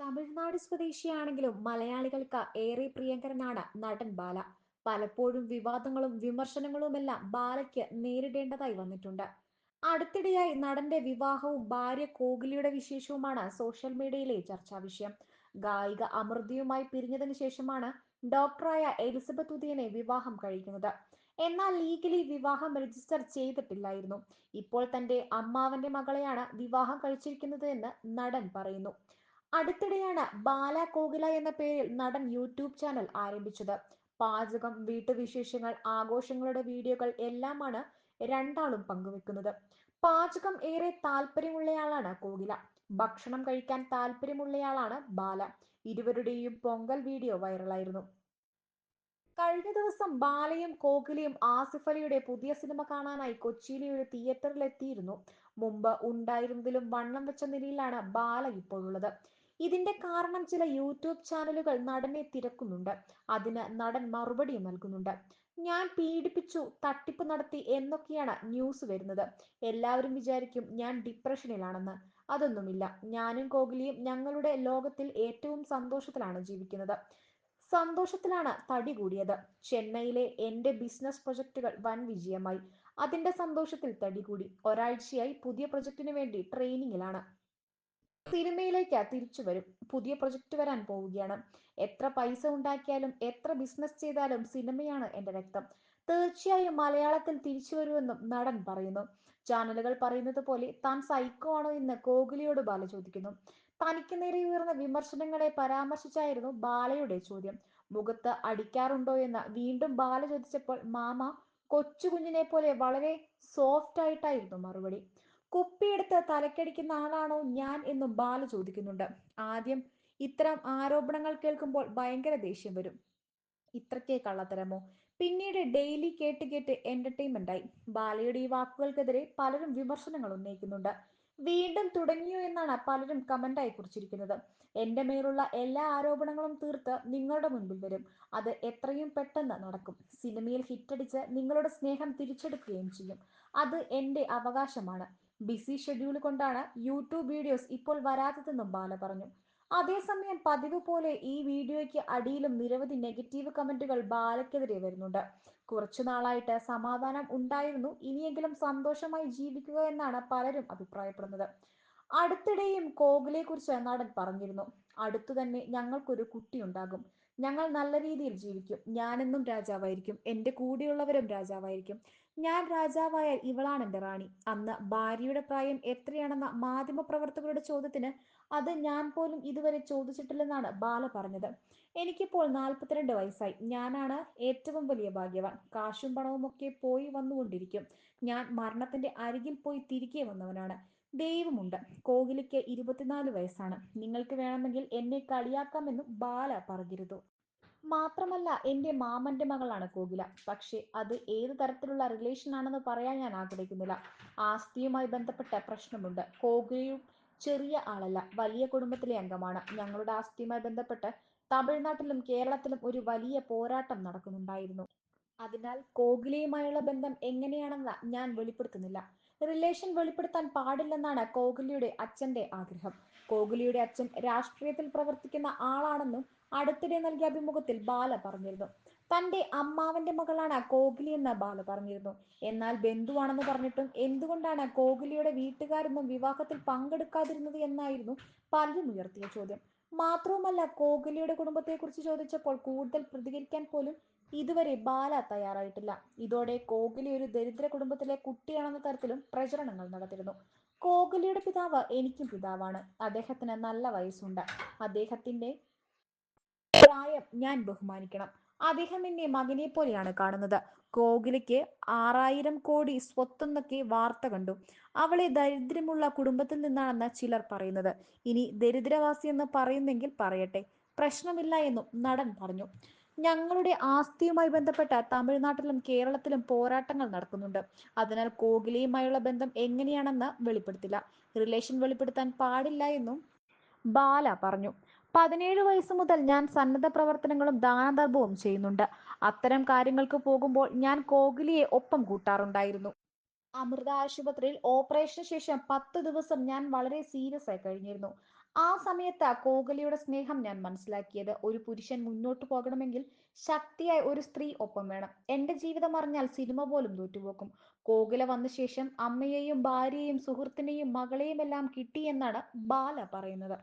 തമിഴ്നാട് സ്വദേശിയാണെങ്കിലും മലയാളികൾക്ക് ഏറെ പ്രിയങ്കരനാണ് നടൻ ബാല. പലപ്പോഴും വിവാദങ്ങളും വിമർശനങ്ങളുമെല്ലാം ബാലയ്ക്ക് നേരിടേണ്ടതായി വന്നിട്ടുണ്ട്. അടുത്തിടെയായി നടന്റെ വിവാഹവും ഭാര്യ കോഹ്ലിയുടെ വിശേഷവുമാണ് സോഷ്യൽ മീഡിയയിലെ ചർച്ചാ വിഷയം. ഗായിക അമൃതയുമായി പിരിഞ്ഞതിനു ശേഷമാണ് ഡോക്ടറായ എലിസബത്ത് ഉദയനെ വിവാഹം കഴിക്കുന്നത്. എന്നാൽ ലീഗലി വിവാഹം രജിസ്റ്റർ ചെയ്തിട്ടില്ലായിരുന്നു. ഇപ്പോൾ തന്റെ അമ്മാവന്റെ മകളെയാണ് വിവാഹം കഴിച്ചിരിക്കുന്നത് എന്ന് നടൻ പറയുന്നു. അടുത്തിടെയാണ് ബാല കോകില എന്ന പേരിൽ നടൻ യൂട്യൂബ് ചാനൽ ആരംഭിച്ചത്. പാചകം വീട്ടുവിശേഷങ്ങൾ ആഘോഷങ്ങളുടെ വീഡിയോകൾ എല്ലാമാണ് രണ്ടാളും പങ്കുവെക്കുന്നത്. പാചകം ഏറെ താല്പര്യമുള്ളയാളാണ് കോകില. ഭക്ഷണം കഴിക്കാൻ താല്പര്യമുള്ളയാളാണ് ബാല. ഇരുവരുടെയും പൊങ്കൽ വീഡിയോ വൈറലായിരുന്നു. കഴിഞ്ഞ ദിവസം ബാലയും കോഹ്ലിയും ആസിഫ് അലിയുടെ പുതിയ സിനിമ കാണാനായി കൊച്ചിയിലെ ഒരു തിയേറ്ററിൽ എത്തിയിരുന്നു മുമ്പ് ഉണ്ടായിരുന്നതിലും വണ്ണം വെച്ച നിലയിലാണ് ബാല ഇപ്പോഴുള്ളത്. ഇതിന്റെ കാരണം ചില യൂട്യൂബ് ചാനലുകൾ നടനെ തിരക്കുന്നുണ്ട്. അതിന് നടൻ മറുപടിയും നൽകുന്നുണ്ട്. ഞാൻ പീഡിപ്പിച്ചു തട്ടിപ്പ് നടത്തി എന്നൊക്കെയാണ് ന്യൂസ് വരുന്നത്. എല്ലാവരും വിചാരിക്കും ഞാൻ ഡിപ്രഷനിലാണെന്ന്. അതൊന്നുമില്ല. ഞാനും കോഹ്ലിയും ഞങ്ങളുടെ ലോകത്തിൽ ഏറ്റവും സന്തോഷത്തിലാണ് ജീവിക്കുന്നത്. സന്തോഷത്തിലാണ് തടി കൂടിയത്. ചെന്നൈയിലെ എന്റെ ബിസിനസ് പ്രൊജക്ടുകൾ വൻ വിജയമായി. അതിന്റെ സന്തോഷത്തിൽ തടി കൂടി. ഒരാഴ്ചയായി പുതിയ പ്രൊജക്ടിന് വേണ്ടി ട്രെയിനിങ്ങിലാണ്. സിനിമയിലേക്ക് തിരിച്ചു വരും. പുതിയ പ്രൊജക്ട് വരാൻ പോവുകയാണ്. എത്ര പൈസ ഉണ്ടാക്കിയാലും എത്ര ബിസിനസ് ചെയ്താലും സിനിമയാണ് എന്റെ രക്തം. തീർച്ചയായും മലയാളത്തിൽ തിരിച്ചു വരുമെന്നും നടൻ പറയുന്നു. ചാനലുകൾ പറയുന്നത് പോലെ താൻ സൈക്കോ ആണോ എന്ന് കോഹ്ലിയോട് ബാല ചോദിക്കുന്നു. തനിക്ക് നേരെ ഉയർന്ന വിമർശനങ്ങളെ പരാമർശിച്ചായിരുന്നു ബാലയുടെ ചോദ്യം. മുഖത്ത് അടിക്കാറുണ്ടോ എന്ന് വീണ്ടും ബാല ചോദിച്ചപ്പോൾ മാമ കൊച്ചുകുഞ്ഞിനെ പോലെ വളരെ സോഫ്റ്റ് ആയിട്ടായിരുന്നു മറുപടി. കുപ്പിയെടുത്ത് തലക്കടിക്കുന്ന ആളാണോ ഞാൻ എന്നും ബാല ചോദിക്കുന്നുണ്ട്. ആദ്യം ഇത്തരം ആരോപണങ്ങൾ കേൾക്കുമ്പോൾ ഭയങ്കര ദേഷ്യം വരും. ഇത്രയ്ക്ക് കള്ളത്തരമോ? പിന്നീട് ഡെയിലി കേട്ട് കേട്ട് എന്റർടൈൻമെന്റ് ആയി. ബാലയുടെ ഈ വാക്കുകൾക്കെതിരെ പലരും വിമർശനങ്ങൾ ഉന്നയിക്കുന്നുണ്ട്. വീണ്ടും തുടങ്ങിയോ എന്നാണ് പലരും കമന്റായി കുറിച്ചിരിക്കുന്നത്. എന്റെ മേലുള്ള എല്ലാ ആരോപണങ്ങളും തീർത്ത് നിങ്ങളുടെ മുൻപിൽ വരും. അത് എത്രയും പെട്ടെന്ന് നടക്കും. സിനിമയിൽ ഹിറ്റടിച്ച് നിങ്ങളുടെ സ്നേഹം തിരിച്ചെടുക്കുകയും ചെയ്യും. അത് എന്റെ അവകാശമാണ്. ബിസി ഷെഡ്യൂൾ കൊണ്ടാണ് യൂട്യൂബ് വീഡിയോസ് ഇപ്പോൾ വരാത്തതെന്നും ബാല പറഞ്ഞു. അതേസമയം പതിവ് പോലെ ഈ വീഡിയോയ്ക്ക് അടിയിലും നിരവധി നെഗറ്റീവ് കമന്റുകൾ ബാലയ്ക്കെതിരെ വരുന്നുണ്ട്. കുറച്ചു നാളായിട്ട് സമാധാനം ഉണ്ടായിരുന്നു. ഇനിയെങ്കിലും സന്തോഷമായി ജീവിക്കുക എന്നാണ് പലരും അഭിപ്രായപ്പെടുന്നത്. അടുത്തിടെയും കോഹ്ലിയെ കുറിച്ച് നടൻ പറഞ്ഞിരുന്നു അടുത്തു തന്നെ ഞങ്ങൾക്കൊരു കുട്ടിയുണ്ടാകും. ഞങ്ങൾ നല്ല രീതിയിൽ ജീവിക്കും. ഞാനെന്നും രാജാവായിരിക്കും. എന്റെ കൂടെയുള്ളവരും രാജാവായിരിക്കും. ഞാൻ രാജാവായാൽ ഇവളാണ് എന്റെ റാണി. അന്ന് ഭാര്യയുടെ പ്രായം എത്രയാണെന്ന മാധ്യമപ്രവർത്തകരുടെ ചോദ്യത്തിന് അത് ഞാൻ പോലും ഇതുവരെ ചോദിച്ചിട്ടില്ലെന്നാണ് ബാല പറഞ്ഞത്. എനിക്കിപ്പോൾ നാൽപ്പത്തിരണ്ട് വയസ്സായി. ഞാനാണ് ഏറ്റവും വലിയ ഭാഗ്യവാൻ. കാശും പണവും ഒക്കെ പോയി വന്നുകൊണ്ടിരിക്കും. ഞാൻ മരണത്തിന്റെ അരികിൽ പോയി തിരികെ വന്നവനാണ്. ദൈവമുണ്ട്. കോഹ്ലിക്ക് ഇരുപത്തിനാല് വയസ്സാണ്. നിങ്ങൾക്ക് വേണമെങ്കിൽ എന്നെ കളിയാക്കാമെന്നും ബാല പറഞ്ഞിരുന്നു. മാത്രമല്ല എന്റെ മാമന്റെ മകളാണ് കോകില. പക്ഷെ അത് ഏത് തരത്തിലുള്ള റിലേഷൻ ആണെന്ന് പറയാൻ ഞാൻ ആഗ്രഹിക്കുന്നില്ല. ആസ്തിയുമായി ബന്ധപ്പെട്ട പ്രശ്നമുണ്ട്. കോകിലയും ചെറിയ ആളല്ല വലിയ കുടുംബത്തിലെ അംഗമാണ്. ഞങ്ങളുടെ ആസ്തിയുമായി ബന്ധപ്പെട്ട് തമിഴ്നാട്ടിലും കേരളത്തിലും ഒരു വലിയ പോരാട്ടം നടക്കുന്നുണ്ടായിരുന്നു. അതിനാൽ കോഹ്ലിയുമായുള്ള ബന്ധം എങ്ങനെയാണെന്ന് ഞാൻ വെളിപ്പെടുത്തുന്നില്ല. റിലേഷൻ വെളിപ്പെടുത്താൻ പാടില്ലെന്നാണ് കോഹ്ലിയുടെ അച്ഛന്റെ ആഗ്രഹം. കോഹ്ലിയുടെ അച്ഛൻ രാഷ്ട്രീയത്തിൽ പ്രവർത്തിക്കുന്ന ആളാണെന്നും അടുത്തിടെ നൽകിയ അഭിമുഖത്തിൽ ബാല പറഞ്ഞിരുന്നു. തന്റെ അമ്മാവന്റെ മകളാണ് കോഹ്ലി എന്ന് ബാല പറഞ്ഞിരുന്നു. എന്നാൽ ബന്ധുവാണെന്ന് പറഞ്ഞിട്ടും എന്തുകൊണ്ടാണ് കോഹ്ലിയുടെ വീട്ടുകാരൊന്നും വിവാഹത്തിൽ പങ്കെടുക്കാതിരുന്നത് എന്നായിരുന്നു പലരും ഉയർത്തിയ ചോദ്യം. മാത്രവുമല്ല കോഹ്ലിയുടെ കുടുംബത്തെക്കുറിച്ച് ചോദിച്ചപ്പോൾ കൂടുതൽ പ്രതികരിക്കാൻ പോലും ഇതുവരെ ബാല തയ്യാറായിട്ടില്ല. ഇതോടെ കോഹ്ലി ഒരു ദരിദ്ര കുടുംബത്തിലെ കുട്ടിയാണെന്ന തരത്തിലും പ്രചരണങ്ങൾ നടത്തിയിരുന്നു. കോഹ്ലിയുടെ പിതാവ് എനിക്കും പിതാവാണ്. അദ്ദേഹത്തിന് നല്ല വയസ്സുണ്ട്. അദ്ദേഹത്തിന്റെ പ്രായം ഞാൻ ബഹുമാനിക്കണം. അദ്ദേഹം എന്നെ മകനെ പോലെയാണ് കാണുന്നത്. കോഹ്ലിക്ക് ആറായിരം കോടി സ്വത്തെന്നൊക്കെ വാർത്ത കണ്ടു. അവളെ ദരിദ്രമുള്ള കുടുംബത്തിൽ നിന്നാണെന്ന് ചിലർ പറയുന്നത്. ഇനി ദരിദ്രവാസി എന്ന് പറയുന്നെങ്കിൽ പറയട്ടെ. പ്രശ്നമില്ല എന്നും നടൻ പറഞ്ഞു. ഞങ്ങളുടെ ആസ്തിയുമായി ബന്ധപ്പെട്ട തമിഴ്നാട്ടിലും കേരളത്തിലും പോരാട്ടങ്ങൾ നടക്കുന്നുണ്ട്. അതിനാൽ കോഹ്ലിയുമായുള്ള ബന്ധം എങ്ങനെയാണെന്ന് വെളിപ്പെടുത്തില്ല. റിലേഷൻ വെളിപ്പെടുത്താൻ പാടില്ല എന്നും ബാല പറഞ്ഞു. പതിനേഴ് വയസ്സ് മുതൽ ഞാൻ സന്നദ്ധ പ്രവർത്തനങ്ങളും ദാനധർമ്മവും ചെയ്യുന്നുണ്ട്. അത്തരം കാര്യങ്ങൾക്ക് പോകുമ്പോൾ ഞാൻ കോഹ്ലിയെ ഒപ്പം കൂട്ടാറുണ്ടായിരുന്നു. അമൃത ആശുപത്രിയിൽ ഓപ്പറേഷന് ശേഷം പത്ത് ദിവസം ഞാൻ വളരെ സീരിയസ് ആയി കഴിഞ്ഞിരുന്നു. ആ സമയത്ത് കോഹ്ലിയുടെ സ്നേഹം ഞാൻ മനസ്സിലാക്കിയത്. ഒരു പുരുഷൻ മുന്നോട്ട് പോകണമെങ്കിൽ ശക്തിയായ ഒരു സ്ത്രീ ഒപ്പം വേണം. എന്റെ ജീവിതം അറിഞ്ഞാൽ സിനിമ പോലും തോറ്റുപോക്കും. കോകില വന്ന ശേഷം അമ്മയെയും ഭാര്യയെയും സുഹൃത്തിനെയും മകളെയും എല്ലാം കിട്ടി എന്നാണ് ബാല പറയുന്നത്.